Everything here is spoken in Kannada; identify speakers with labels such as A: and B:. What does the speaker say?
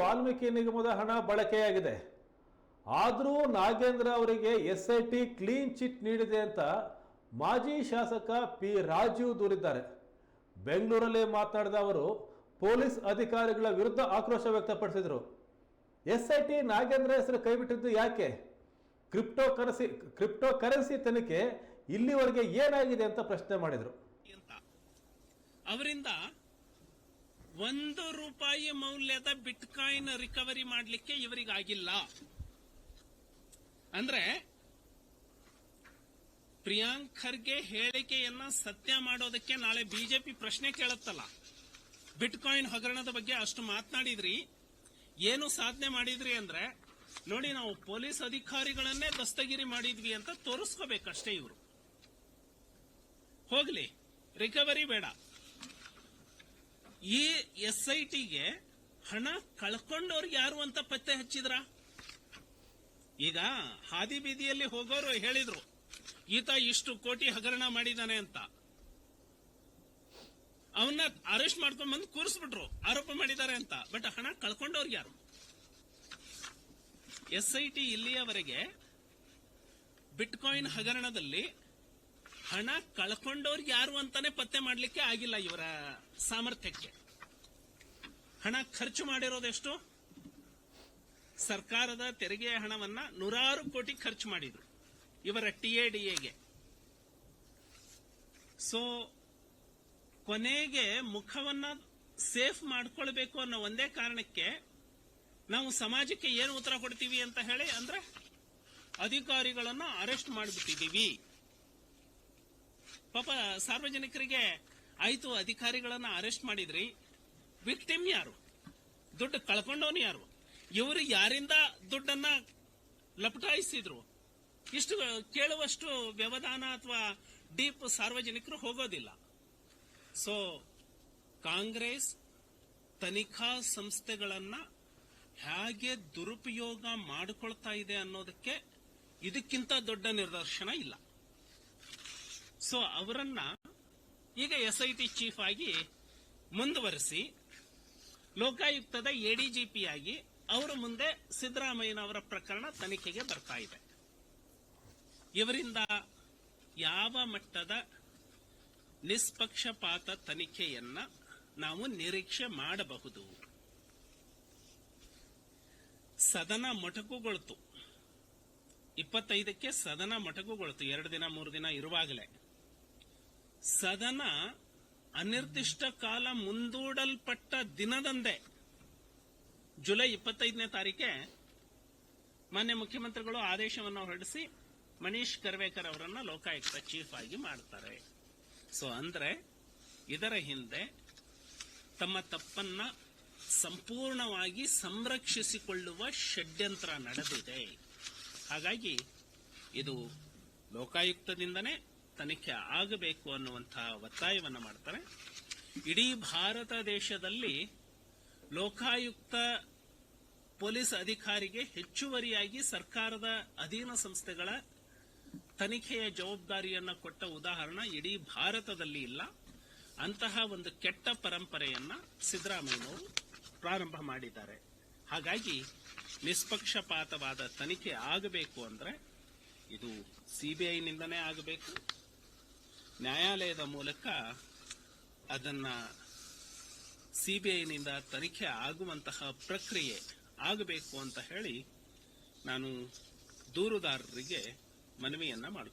A: ವಾಲ್ಮೀಕಿ ನಿಗಮದ ಹಣ ಬಳಕೆಯಾಗಿದೆ. ಆದರೂ ನಾಗೇಂದ್ರ ಅವರಿಗೆ ಎಸ್ ಐ ಕ್ಲೀನ್ ಚಿಟ್ ನೀಡಿದೆ ಅಂತ ಮಾಜಿ ಶಾಸಕ ಪಿ ರಾಜೀವ್ ದೂರಿದ್ದಾರೆ. ಬೆಂಗಳೂರಲ್ಲಿ ಮಾತನಾಡಿದ ಅವರು, ಪೊಲೀಸ್ ಅಧಿಕಾರಿಗಳ ವಿರುದ್ಧ ಆಕ್ರೋಶ ವ್ಯಕ್ತಪಡಿಸಿದರು. ಎಸ್ ಐ ನಾಗೇಂದ್ರ ಹೆಸರು ಕೈಬಿಟ್ಟಿದ್ದು ಯಾಕೆ? ಕ್ರಿಪ್ಟೋ ಕರೆನ್ಸಿ ಕ್ರಿಪ್ಟೋ ಕರೆನ್ಸಿ ತನಿಖೆ ಇಲ್ಲಿವರೆಗೆ ಏನಾಗಿದೆ ಅಂತ ಪ್ರಶ್ನೆ ಮಾಡಿದರು.
B: ಅವರಿಂದ ಒಂದು ರೂಪಾಯಿ ಮೌಲ್ಯದ ಬಿಟ್ ಕಾಯಿನ್ ರಿಕವರಿ ಮಾಡಲಿಕ್ಕೆ ಇವರಿಗಾಗಿಲ್ಲ. ಅಂದ್ರೆ ಪ್ರಿಯಾಂಕ್ ಖರ್ಗೆ ಹೇಳಿಕೆಯನ್ನ ಸತ್ಯ ಮಾಡೋದಕ್ಕೆ ನಾಳೆ ಬಿಜೆಪಿ ಪ್ರಶ್ನೆ ಕೇಳುತ್ತಲ್ಲ. ಬಿಟ್ಕಾಯಿನ್ ಹಗರಣದ ಬಗ್ಗೆ ಅಷ್ಟು ಮಾತನಾಡಿದ್ರಿ. ಏನು ಸಾಧನೆ ಮಾಡಿದ್ರಿ ಅಂದ್ರೆ, ನೋಡಿ ನಾವು ಪೊಲೀಸ್ ಅಧಿಕಾರಿಗಳನ್ನೇ ದಸ್ತಗಿರಿ ಮಾಡಿದ್ವಿ ಅಂತ ತೋರಿಸ್ಕೋಬೇಕಷ್ಟೇ ಇವರು. ಹೋಗ್ಲಿ, ರಿಕವರಿ ಬೇಡ. ಈ ಎಸ್ ಐ ಟಿಗೆ ಹಣ ಕಳ್ಕೊಂಡವ್ರು ಯಾರು ಅಂತ ಪತ್ತೆ ಹಚ್ಚಿದ್ರ? ಈಗ ಹಾದಿ ಬೀದಿಯಲ್ಲಿ ಹೋಗೋರು ಹೇಳಿದ್ರು, ಈತ ಇಷ್ಟು ಕೋಟಿ ಹಗರಣ ಮಾಡಿದಾನೆ ಅಂತ. ಅವನ್ನ ಅರೆಸ್ಟ್ ಮಾಡ್ಕೊಂಡ್ ಬಂದು ಕೂರಿಸ್ಬಿಟ್ರು, ಆರೋಪ ಮಾಡಿದ್ದಾರೆ ಅಂತ. ಬಟ್ ಹಣ ಕಳ್ಕೊಂಡವ್ರು ಯಾರು? ಎಸ್ ಐ ಟಿ ಇಲ್ಲಿಯವರೆಗೆ ಬಿಟ್ಕಾಯಿನ್ ಹಗರಣದಲ್ಲಿ ಹಣ ಕಳ್ಕೊಂಡವ್ರಿಗೆ ಯಾರು ಅಂತಾನೆ ಪತ್ತೆ ಮಾಡಲಿಕ್ಕೆ ಆಗಿಲ್ಲ ಇವರ ಸಾಮರ್ಥ್ಯಕ್ಕೆ. ಹಣ ಖರ್ಚು ಮಾಡಿರೋದೆಷ್ಟು ಸರ್ಕಾರದ ತೆರಿಗೆ ಹಣವನ್ನ ನೂರಾರು ಕೋಟಿ ಖರ್ಚು ಮಾಡಿದ್ರು ಇವರ ಟಿಎಡಿಎಗೆ ಸೊ ಕೊನೆಗೆ ಮುಖವನ್ನ ಸೇಫ್ ಮಾಡ್ಕೊಳ್ಬೇಕು ಅನ್ನೋ ಒಂದೇ ಕಾರಣಕ್ಕೆ ನಾವು ಸಮಾಜಕ್ಕೆ ಏನು ಉತ್ತರ ಕೊಡ್ತೀವಿ ಅಂತ ಹೇಳಿ ಅಂದ್ರೆ ಅಧಿಕಾರಿಗಳನ್ನ ಅರೆಸ್ಟ್ ಮಾಡಿಬಿಟ್ಟಿದೀವಿ ಪಾಪ ಸಾರ್ವಜನಿಕರಿಗೆ ಆಯ್ತು ಅಧಿಕಾರಿಗಳನ್ನ ಅರೆಸ್ಟ್ ಮಾಡಿದ್ರಿ. ವಿಕ್ಟಿಮ್ ಯಾರು? ದುಡ್ಡು ಕಳ್ಕೊಂಡವನು ಯಾರು? ಇವರು ಯಾರಿಂದ ದುಡ್ಡನ್ನ ಲಪಟಾಯಿಸಿದ್ರು? ಇಷ್ಟು ಕೇಳುವಷ್ಟು ವ್ಯವಧಾನ ಅಥವಾ ಡೀಪ್ ಸಾರ್ವಜನಿಕರು ಹೋಗೋದಿಲ್ಲ. ಸೊ ಕಾಂಗ್ರೆಸ್ ತನಿಖಾ ಸಂಸ್ಥೆಗಳನ್ನ ಹೇಗೆ ದುರುಪಯೋಗ ಮಾಡಿಕೊಳ್ತಾ ಇದೆ ಅನ್ನೋದಕ್ಕೆ ಇದಕ್ಕಿಂತ ದೊಡ್ಡ ನಿದರ್ಶನ ಇಲ್ಲ. ಸೊ ಅವರನ್ನ ಈಗ ಎಸ್ ಐ ಟಿ ಚೀಫ್ ಆಗಿ ಮುಂದುವರಿಸಿ ಲೋಕಾಯುಕ್ತದ ಎಡಿಜಿಪಿ ಆಗಿ ಅವರ ಮುಂದೆ ಸಿದ್ದರಾಮಯ್ಯನವರ ಪ್ರಕರಣ ತನಿಖೆಗೆ ಬರ್ತಾ ಇದೆ. ಇವರಿಂದ ಯಾವ ಮಟ್ಟದ ನಿಷ್ಪಕ್ಷಪಾತ ತನಿಖೆಯನ್ನ ನಾವು ನಿರೀಕ್ಷೆ ಮಾಡಬಹುದು? ಸದನ ಮೊಟಕುಗೊಳ್ತು. ಇಪ್ಪತ್ತೈದಕ್ಕೆ ಸದನ ಮೊಟಕುಗೊಳ್ತು. ಎರಡು ದಿನ, ಮೂರು ದಿನ ಇರುವಾಗಲೇ. ಸದನ ಅನಿರ್ದಿಷ್ಟ ಕಾಲ ಮುಂದೂಡಲ್ಪಟ್ಟ ದಿನದಂದೇ ಜುಲೈ ಇಪ್ಪತ್ತೈದನೇ ತಾರೀಕೆ ಮಾನ್ಯ ಮುಖ್ಯಮಂತ್ರಿಗಳು ಆದೇಶವನ್ನು ಹೊರಡಿಸಿ ಮನೀಶ್ ಕರ್ವೇಕರ್ ಅವರನ್ನು ಲೋಕಾಯುಕ್ತ ಚೀಫ್ ಆಗಿ ಮಾಡ್ತಾರೆ. ಸೊ ಅಂದ್ರೆ ಇದರ ಹಿಂದೆ ತಮ್ಮ ತಪ್ಪನ್ನ ಸಂಪೂರ್ಣವಾಗಿ ಸಂರಕ್ಷಿಸಿಕೊಳ್ಳುವ ಷಡ್ಯಂತ್ರ ನಡೆದಿದೆ. ಹಾಗಾಗಿ ಇದು ಲೋಕಾಯುಕ್ತದಿಂದನೇ ತನಿಖೆ ಆಗಬೇಕು ಅನ್ನುವಂತಹ ಒತ್ತಾಯವನ್ನು ಮಾಡ್ತಾರೆ. ಇಡೀ ಭಾರತ ದೇಶದಲ್ಲಿ ಲೋಕಾಯುಕ್ತ ಪೊಲೀಸ್ ಅಧಿಕಾರಿಗೆ ಹೆಚ್ಚುವರಿಯಾಗಿ ಸರ್ಕಾರದ ಅಧೀನ ಸಂಸ್ಥೆಗಳ ತನಿಖೆಯ ಜವಾಬ್ದಾರಿಯನ್ನು ಕೊಟ್ಟ ಉದಾಹರಣೆ ಇಡೀ ಭಾರತದಲ್ಲಿ ಇಲ್ಲ. ಅಂತಹ ಒಂದು ಕೆಟ್ಟ ಪರಂಪರೆಯನ್ನ ಸಿದ್ದರಾಮಯ್ಯನವರು ಪ್ರಾರಂಭ ಮಾಡಿದ್ದಾರೆ. ಹಾಗಾಗಿ ನಿಷ್ಪಕ್ಷಪಾತವಾದ ತನಿಖೆ ಆಗಬೇಕು ಅಂದರೆ ಇದು ಸಿಬಿಐನಿಂದನೇ ಆಗಬೇಕು. ನ್ಯಾಯಾಲಯದ ಮೂಲಕ ಅದನ್ನ ಸಿಬಿಐನಿಂದ ತನಿಖೆ ಆಗುವಂತಹ ಪ್ರಕ್ರಿಯೆ ಆಗಬೇಕು ಅಂತ ಹೇಳಿ ನಾನು ದೂರುದಾರರಿಗೆ ಮನವಿಯನ್ನ ಮಾಡಿಕೊಳ್ಳಿ